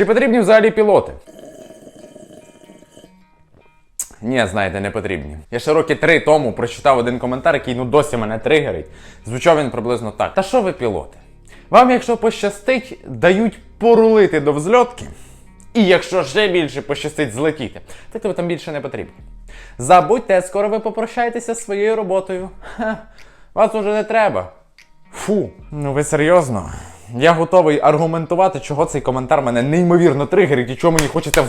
Чи потрібні взагалі пілоти? Ні, знаєте, не потрібні. Я ще роки три тому прочитав один коментар, який ну досі мене тригерить. Звучав він приблизно так. Та що ви пілоти? Вам, якщо пощастить, дають порулити до взльотки. І якщо ще більше пощастить злетіти, то ви там більше не потрібні. Забудьте, скоро ви попрощаєтеся своєю роботою. Ха, вас уже не треба. Фу, ну ви серйозно? Я готовий аргументувати, чого цей коментар мене неймовірно тригерить і чого мені хочеться в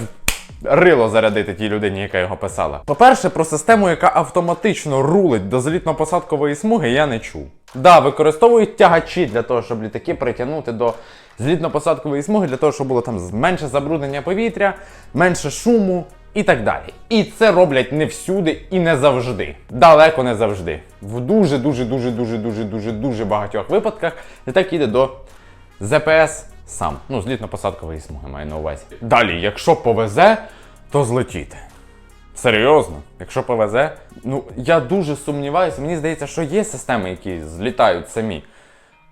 рило зарядити тій людині, яка його писала. По-перше, про систему, яка автоматично рулить до злітно-посадкової смуги, я не чув. Да, використовують тягачі для того, щоб літаки притягнути до злітно-посадкової смуги, для того, щоб було там менше забруднення повітря, менше шуму і так далі. І це роблять не всюди і не завжди. Далеко не завжди. В дуже дуже дуже дуже дуже дуже дуже багатьох випадках літак їде до ЗПС сам. Ну, злітно-посадкової смуги маю на увазі. Далі, якщо повезе, то злетіти. Серйозно, якщо повезе, ну я дуже сумніваюся. Мені здається, що є системи, які злітають самі.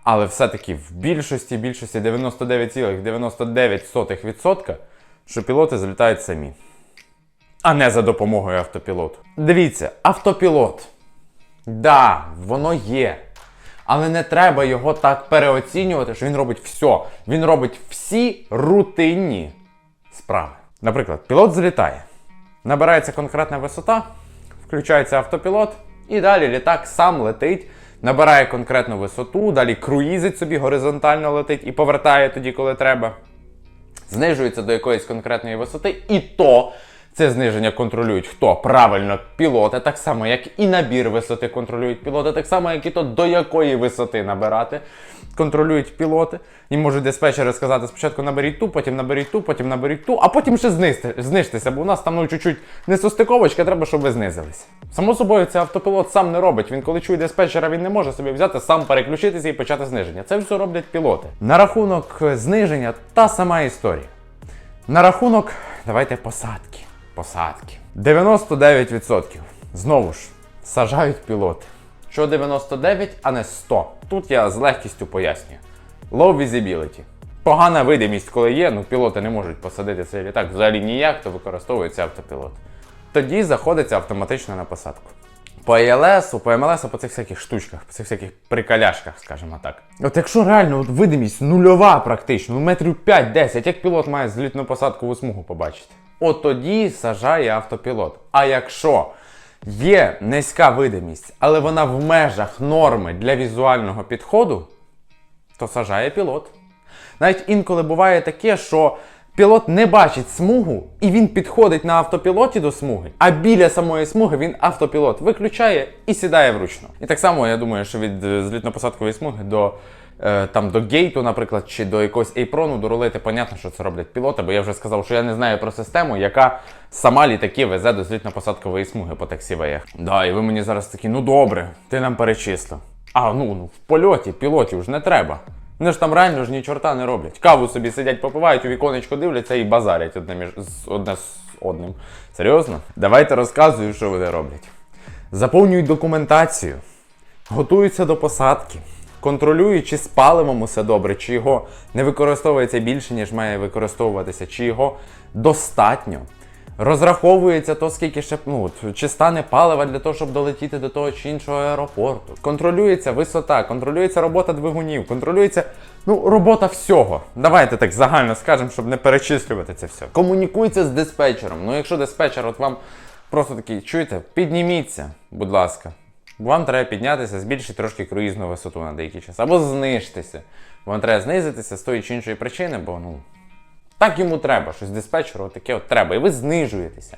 Але все-таки в більшості, більшості 99,99%, що пілоти злітають самі. А не за допомогою автопілоту. Дивіться, автопілот. Да, воно є. Але не треба його так переоцінювати, що він робить все. Він робить всі рутинні справи. Наприклад, пілот злітає, набирається конкретна висота, включається автопілот, і далі літак сам летить, набирає конкретну висоту, далі круїзить собі, горизонтально летить і повертає тоді, коли треба. Знижується до якоїсь конкретної висоти, і то це зниження контролюють хто? Правильно, пілоти, так само, як і набір висоти контролюють пілоти, так само, як і то до якої висоти набирати контролюють пілоти. І можуть диспетчери сказати, спочатку наберіть ту, потім наберіть ту, потім наберіть ту, а потім ще знизьте, знижтеся, бо у нас там ну, чуть-чуть несостиковочка, треба, щоб ви знизились. Само собою, це автопілот сам не робить. Він коли чує диспетчера, він не може собі взяти, сам переключитися і почати зниження. Це все роблять пілоти. На рахунок е, зниження та сама історія. На рахунок, давайте посадки. Посадки. 99%. Знову ж, сажають пілоти. Що 99, а не 100. Тут я з легкістю пояснюю. Low visibility. Погана видимість, коли є, ну пілоти не можуть посадити цей літак взагалі ніяк, то використовується автопілот. Тоді заходиться автоматично на посадку. По АЛС, по МЛС, по цих всяких штучках, по цих всяких приколяшках, скажімо так. От якщо реально от видимість нульова практично, ну метрів 5-10, як пілот має злітну посадкову смугу побачити? От тоді сажає автопілот. А якщо є низька видимість, але вона в межах норми для візуального підходу, то сажає пілот. Навіть інколи буває таке, що пілот не бачить смугу, і він підходить на автопілоті до смуги, а біля самої смуги він автопілот виключає і сідає вручну. І так само я думаю, що від е, злітно-посадкової смуги до. Е, Там до гейту, наприклад, чи до якогось ейпрону дорулити, понятно, що це роблять пілоти, бо я вже сказав, що я не знаю про систему, яка сама літаки везе до злітно-посадкової смуги по таксівеях. Да, і ви мені зараз такі, ну добре, ти нам перечислив. А ну, ну в польоті пілотів ж не треба. Вони ж там реально ж ні чорта не роблять. Каву собі сидять, попивають, у віконечко дивляться і базарять одне між одне з одним. Серйозно? Давайте розказую, що вони роблять. Заповнюють документацію, готуються до посадки, контролюють, чи з паливом усе добре, чи його не використовується більше, ніж має використовуватися, чи його достатньо. Розраховується то, скільки ще ну, чи стане палива для того, щоб долетіти до того чи іншого аеропорту. Контролюється висота, контролюється робота двигунів, контролюється ну, робота всього. Давайте так загально скажемо, щоб не перечислювати це все. Комунікується з диспетчером. Ну, якщо диспетчер от вам просто такий, чуєте, підніміться, будь ласка. Вам треба піднятися, збільшити трошки круїзну висоту на деякий час. Або знижтеся. Вам треба знизитися з тої чи іншої причини, бо ну, так йому треба, щось диспетчеру таке от треба. І ви знижуєтеся.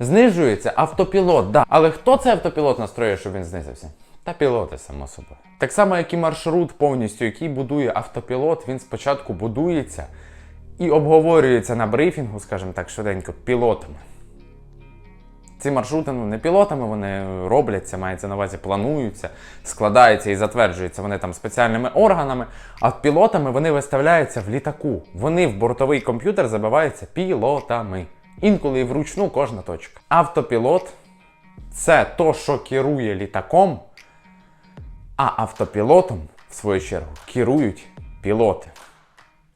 Знижується автопілот, да. Але хто цей автопілот настроює, щоб він знизився? Та пілоти, само собою. Так само, як і маршрут повністю, який будує автопілот, він спочатку будується і обговорюється на брифінгу, скажімо так, швиденько, пілотами. Ці маршрути ну, не пілотами вони робляться, мається на увазі, плануються, складаються і затверджуються вони там спеціальними органами, а пілотами вони виставляються в літаку. Вони в бортовий комп'ютер забиваються пілотами. Інколи і вручну кожна точка. Автопілот це то, що керує літаком, а автопілотом, в свою чергу, керують пілоти.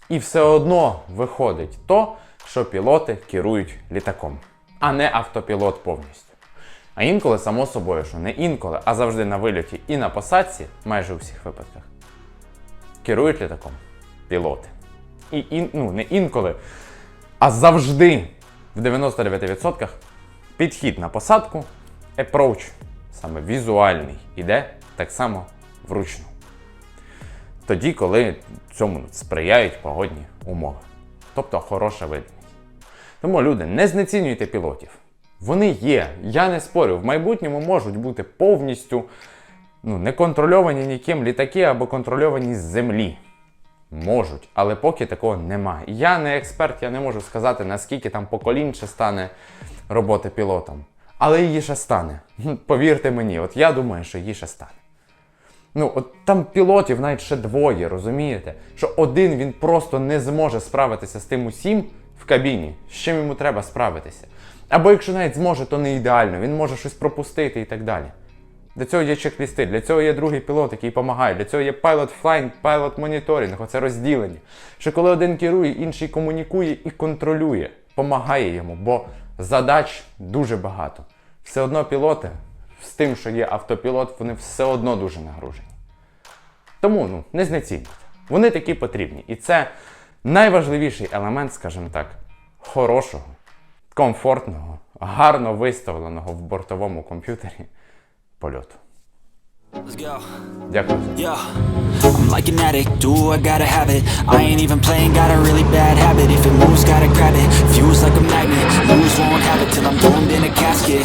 І все одно виходить то, що пілоти керують літаком, а не автопілот повністю. А інколи, само собою, що не інколи, а завжди на вильоті і на посадці, майже у всіх випадках, керують літаком пілоти. І ін, ну, не інколи, а завжди в 99% підхід на посадку, approach, саме візуальний, іде так само вручну. Тоді, коли цьому сприяють погодні умови. Тобто хороша видимість. Тому, люди, не знецінюйте пілотів. Вони є. Я не спорю, в майбутньому можуть бути повністю ну, не контрольовані ніким літаки або контрольовані з землі. Можуть, але поки такого немає. Я не експерт, я не можу сказати, наскільки там поколінь стане роботи пілотом. Але її ще стане. Повірте мені, от я думаю, що її ще стане. Ну, от там пілотів навіть ще двоє, розумієте? Що один він просто не зможе справитися з тим усім в кабіні, з чим йому треба справитися. Або якщо навіть зможе, то не ідеально, він може щось пропустити і так далі. Для цього є чек-лісти, для цього є другий пілот, який допомагає, для цього є pilot flying, pilot monitoring, оце розділення. Що коли один керує, інший комунікує і контролює, допомагає йому, бо задач дуже багато. Все одно пілоти з тим, що є автопілот, вони все одно дуже нагружені. Тому ну, не знецінюйте. Вони такі потрібні. І це найважливіший елемент, скажімо так, хорошого, комфортного, гарно виставленого в бортовому комп'ютері польоту. Дякую. Yo, I'm like an addict, do I gotta have it I ain't even playing, got a really bad habit If it moves, gotta grab it, fuse like a magnet Lose, won't have it till I'm doomed in a casket